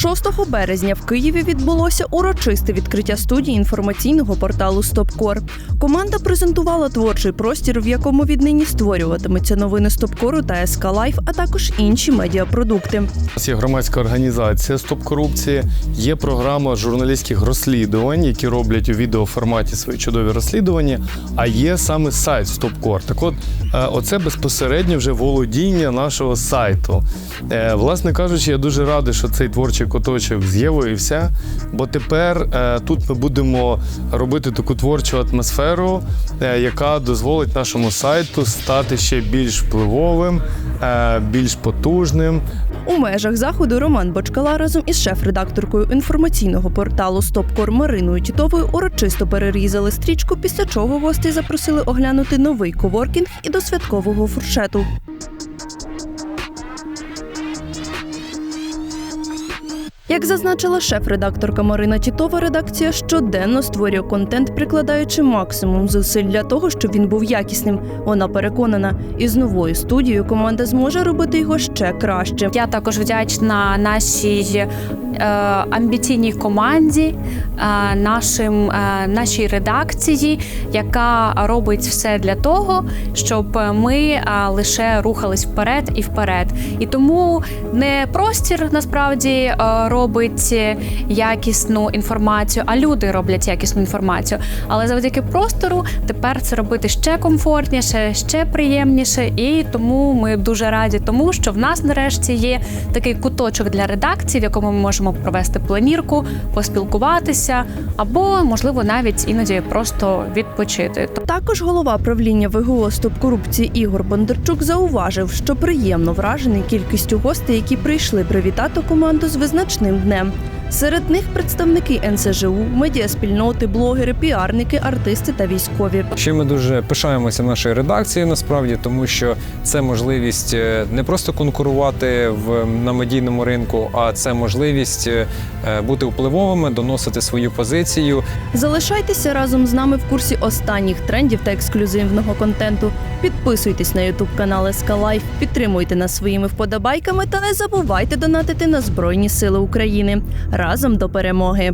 6 березня в Києві відбулося урочисте відкриття студії інформаційного порталу Стопкор. Команда презентувала творчий простір, в якому віднині створюватимуться новини Стопкору та СК Лайф, а також інші медіапродукти. У нас є громадська організація Стоп корупції, є програма журналістських розслідувань, які роблять у відеоформаті свої чудові розслідування. А є саме сайт Стопкор. Так от, е, оце безпосередньо вже володіння нашого сайту. Е, Власне кажучи, я дуже радий, що цей творчий куточок з'явився, бо тепер е, тут ми будемо робити таку творчу атмосферу, е, яка дозволить нашому сайту стати ще більш впливовим, е, більш потужним. У межах заходу Роман Бочкала разом із шеф-редакторкою інформаційного порталу Стопкор Мариною Тітовою урочисто перерізали стрічку, після чого гості запросили оглянути новий коворкінг і до святкового фуршету. Як зазначила шеф-редакторка Марина Тітова, редакція щоденно створює контент, прикладаючи максимум зусиль для того, щоб він був якісним. Вона переконана, із новою студією команда зможе робити його ще краще. Я також вдячна нашій е, амбіційній команді, е, нашим, е, нашій редакції, яка робить все для того, щоб ми е, лише рухались вперед і вперед. І тому не простір насправді е, робить якісну інформацію, а люди роблять якісну інформацію. Але завдяки простору тепер це робити ще комфортніше, ще приємніше. І тому ми дуже раді тому, що в нас нарешті є такий куточок для редакції, в якому ми можемо провести планірку, поспілкуватися, або можливо навіть іноді просто відпочити. Також голова правління ВГО «Стоп корупції Ігор Бондарчук зауважив, що приємно вражений кількістю гостей, які прийшли привітати команду з визначним днем. Серед них представники НСЖУ, медіаспільноти, блогери, піарники, артисти та військові. Ще ми дуже пишаємося нашою редакцією насправді, тому що це можливість е, не просто конкурувати в на медійному ринку, а це можливість е, бути впливовими, доносити свою позицію. Залишайтеся разом з нами в курсі останніх трендів та ексклюзивного контенту. Підписуйтесь на ютуб канал СК Лайф, підтримуйте нас своїми вподобайками та не забувайте донатити на Збройні Сили України. Разом до перемоги!